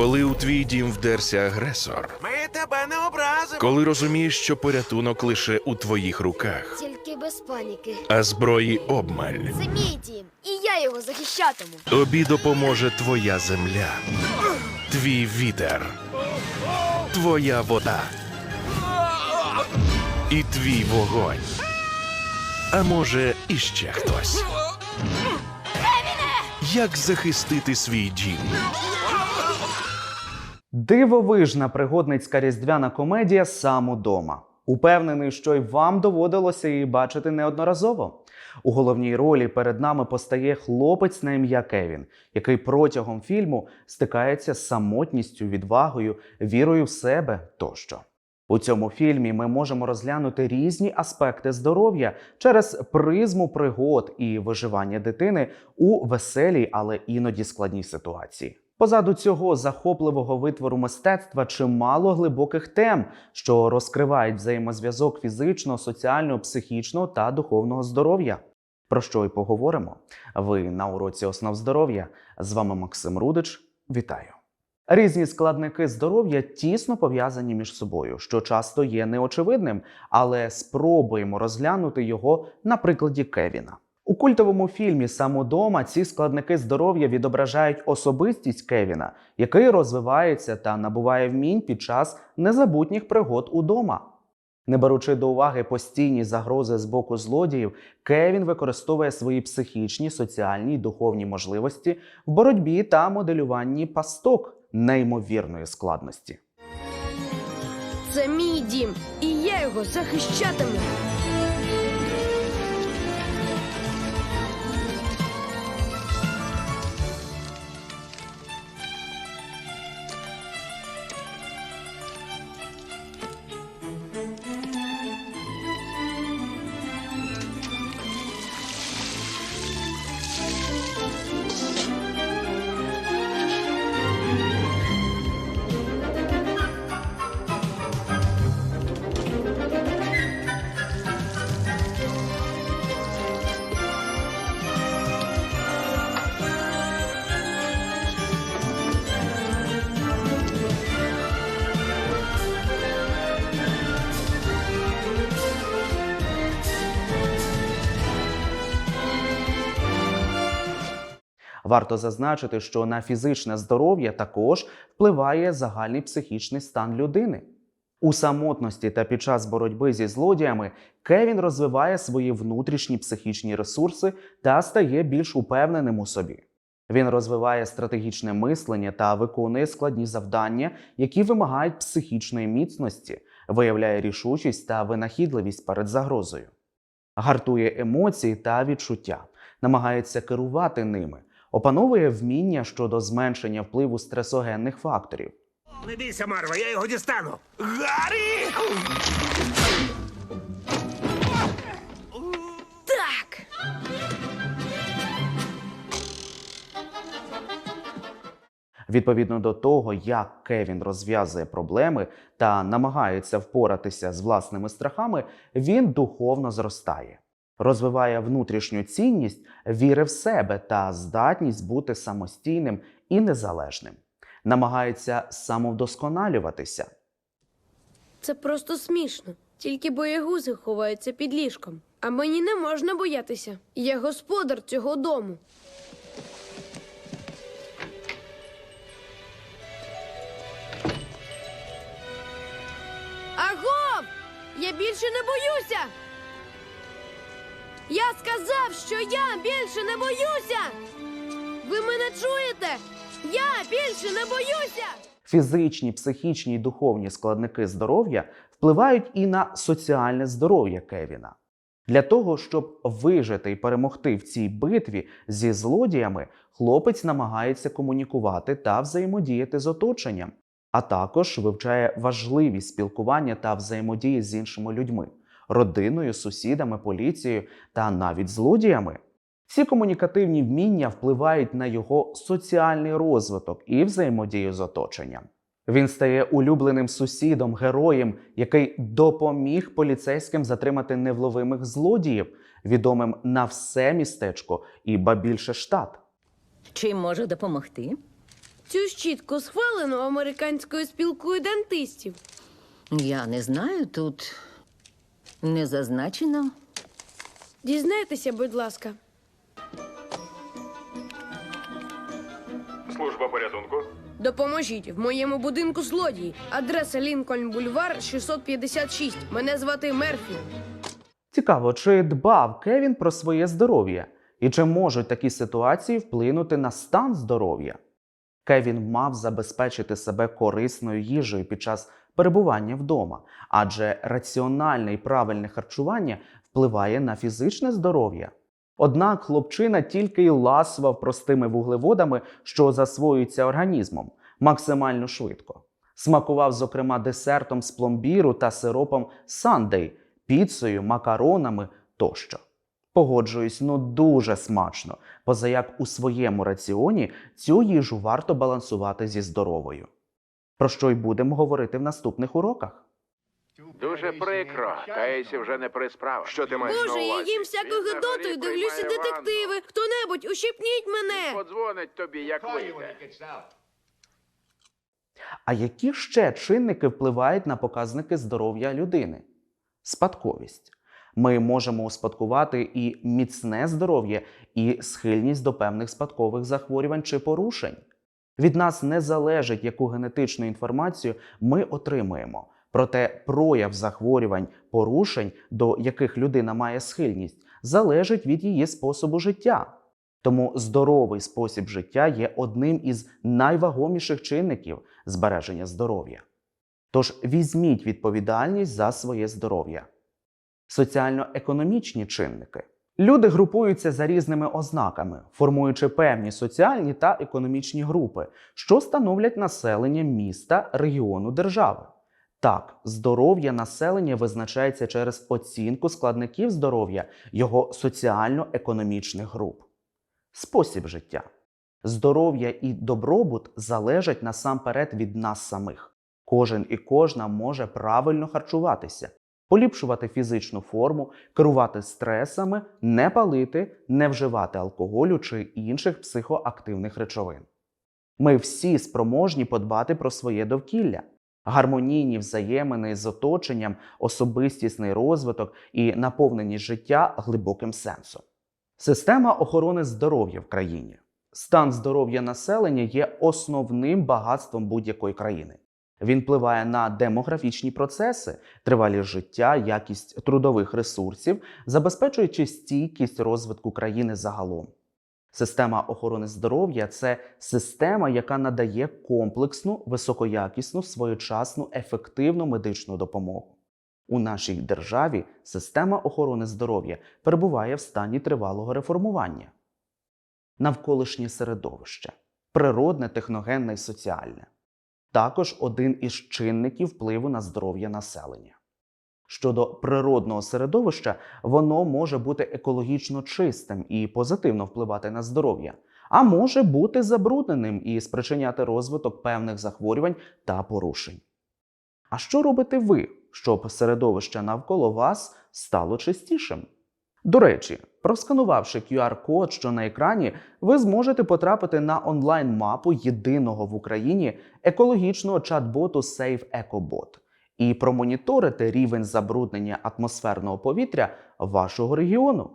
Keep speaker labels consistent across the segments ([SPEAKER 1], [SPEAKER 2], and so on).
[SPEAKER 1] Коли у твій дім вдерся агресор,
[SPEAKER 2] Ми тебе не образимо.
[SPEAKER 1] коли розумієш, що порятунок лише у твоїх руках,
[SPEAKER 3] Тільки без паніки.
[SPEAKER 1] а зброї обмаль,
[SPEAKER 3] Це мій дім, і я його захищатиму.
[SPEAKER 1] тобі допоможе твоя земля, твій вітер, твоя вода і твій вогонь. А може, іще хтось. Як захистити свій дім?
[SPEAKER 4] Дивовижна пригодницька різдвяна комедія сам удома. Упевнений, що й вам доводилося її бачити неодноразово. У головній ролі перед нами постає хлопець на ім'я Кевін, який протягом фільму стикається з самотністю, відвагою, вірою в себе тощо. У цьому фільмі ми можемо розглянути різні аспекти здоров'я через призму пригод і виживання дитини у веселій, але іноді складній ситуації. Позаду цього захопливого витвору мистецтва чимало глибоких тем, що розкривають взаємозв'язок фізичного, соціального, психічного та духовного здоров'я. Про що й поговоримо? Ви на уроці основ здоров'я. З вами Максим Рудич. Вітаю! Різні складники здоров'я тісно пов'язані між собою, що часто є неочевидним, але спробуємо розглянути його на прикладі Кевіна. У культовому фільмі Самодома ці складники здоров'я відображають особистість Кевіна, який розвивається та набуває вмінь під час незабутніх пригод удома. Не беручи до уваги постійні загрози з боку злодіїв, Кевін використовує свої психічні, соціальні й духовні можливості в боротьбі та моделюванні пасток неймовірної складності.
[SPEAKER 5] Це мій дім, і я його захищатиму.
[SPEAKER 4] Варто зазначити, що на фізичне здоров'я також впливає загальний психічний стан людини. У самотності та під час боротьби зі злодіями Кевін розвиває свої внутрішні психічні ресурси та стає більш упевненим у собі. Він розвиває стратегічне мислення та виконує складні завдання, які вимагають психічної міцності, виявляє рішучість та винахідливість перед загрозою, гартує емоції та відчуття, намагається керувати ними, опановує вміння щодо зменшення впливу стресогенних факторів.
[SPEAKER 2] Не бійся, Марва, я його дістану. Гаррі!
[SPEAKER 5] Так.
[SPEAKER 4] Відповідно до того, як Кевін розв'язує проблеми та намагається впоратися з власними страхами, він духовно зростає, розвиває внутрішню цінність, віри в себе та здатність бути самостійним і незалежним, намагається самовдосконалюватися.
[SPEAKER 5] Це просто смішно. Тільки боягузи ховаються під ліжком. А мені не можна боятися. Я господар цього дому. Агов! Я більше не боюся. Я сказав, що я більше не боюся. Ви мене чуєте? Я більше не боюся.
[SPEAKER 4] Фізичні, психічні і духовні складники здоров'я впливають і на соціальне здоров'я Кевіна. Для того, щоб вижити і перемогти в цій битві зі злодіями, хлопець намагається комунікувати та взаємодіяти з оточенням, а також вивчає важливість спілкування та взаємодії з іншими людьми, родиною, сусідами, поліцією та навіть злодіями. Ці комунікативні вміння впливають на його соціальний розвиток і взаємодію з оточенням. Він стає улюбленим сусідом, героєм, який допоміг поліцейським затримати невловимих злодіїв, відомим на все містечко і ба більше штат.
[SPEAKER 6] Чим можу допомогти?
[SPEAKER 5] Цю щітку схвалено американською спілкою дантистів.
[SPEAKER 6] Я не знаю, тут не зазначено.
[SPEAKER 5] Дізнайтеся, будь ласка.
[SPEAKER 7] Служба порятунку.
[SPEAKER 5] Допоможіть в моєму будинку злодії. Адреса Лінкольн Бульвар 656. Мене звати Мерфі.
[SPEAKER 4] Цікаво, чи дбав Кевін про своє здоров'я, і чи можуть такі ситуації вплинути на стан здоров'я? Кевін мав забезпечити себе корисною їжею під час перебування вдома, адже раціональне і правильне харчування впливає на фізичне здоров'я. Однак хлопчина тільки й ласував простими вуглеводами, що засвоюються організмом, максимально швидко. Смакував, зокрема, десертом з пломбіру та сиропом сандей, піцею, макаронами тощо. Погоджуюсь, ну дуже смачно, позаяк у своєму раціоні цю їжу варто балансувати зі здоровою. Про що й будемо говорити в наступних уроках.
[SPEAKER 8] Дуже прикро. Кейсі вже не при справах.
[SPEAKER 2] Що ти маєш
[SPEAKER 5] Боже,
[SPEAKER 2] на
[SPEAKER 5] я
[SPEAKER 2] увазі?
[SPEAKER 5] їм всякою
[SPEAKER 8] Він
[SPEAKER 5] гидотою,
[SPEAKER 8] горі
[SPEAKER 5] дивлюся
[SPEAKER 8] приймає
[SPEAKER 5] детективи. Хто-небудь, ущипніть мене.
[SPEAKER 8] Подзвонить тобі, як вийде.
[SPEAKER 4] А які ще чинники впливають на показники здоров'я людини? Спадковість. Ми можемо успадкувати і міцне здоров'я, і схильність до певних спадкових захворювань чи порушень. Від нас не залежить, яку генетичну інформацію ми отримуємо. Проте прояв захворювань, порушень, до яких людина має схильність, залежить від її способу життя. Тому здоровий спосіб життя є одним із найвагоміших чинників збереження здоров'я. Тож візьміть відповідальність за своє здоров'я. Соціально-економічні чинники. Люди групуються за різними ознаками, формуючи певні соціальні та економічні групи, що становлять населення міста, регіону, держави. Так, здоров'я населення визначається через оцінку складників здоров'я його соціально-економічних груп. Спосіб життя. Здоров'я і добробут залежать насамперед від нас самих. Кожен і кожна може правильно харчуватися, поліпшувати фізичну форму, керувати стресами, не палити, не вживати алкоголю чи інших психоактивних речовин. Ми всі спроможні подбати про своє довкілля, гармонійні взаємини з оточенням, особистісний розвиток і наповненість життя глибоким сенсом. Система охорони здоров'я в країні. Стан здоров'я населення є основним багатством будь-якої країни. Він впливає на демографічні процеси, тривалість життя, якість трудових ресурсів, забезпечуючи стійкість розвитку країни загалом. Система охорони здоров'я це система, яка надає комплексну, високоякісну, своєчасну, ефективну медичну допомогу. У нашій державі система охорони здоров'я перебуває в стані тривалого реформування. Навколишнє середовище природне, техногенне і соціальне також один із чинників впливу на здоров'я населення. Щодо природного середовища, воно може бути екологічно чистим і позитивно впливати на здоров'я, а може бути забрудненим і спричиняти розвиток певних захворювань та порушень. А що робите ви, щоб середовище навколо вас стало чистішим? До речі, просканувавши QR-код, що на екрані, ви зможете потрапити на онлайн-мапу єдиного в Україні екологічного чат-боту Safe EcoBot і промоніторити рівень забруднення атмосферного повітря вашого регіону.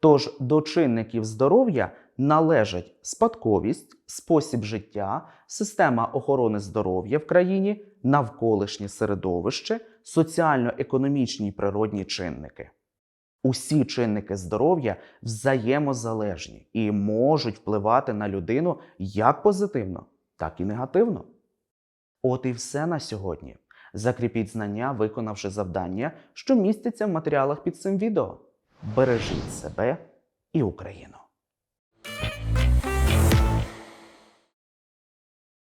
[SPEAKER 4] Тож до чинників здоров'я належать спадковість, спосіб життя, система охорони здоров'я в країні, навколишнє середовище, соціально-економічні й природні чинники. Усі чинники здоров'я взаємозалежні і можуть впливати на людину як позитивно, так і негативно. От і все на сьогодні. Закріпіть знання, виконавши завдання, що містяться в матеріалах під цим відео. Бережіть себе і Україну!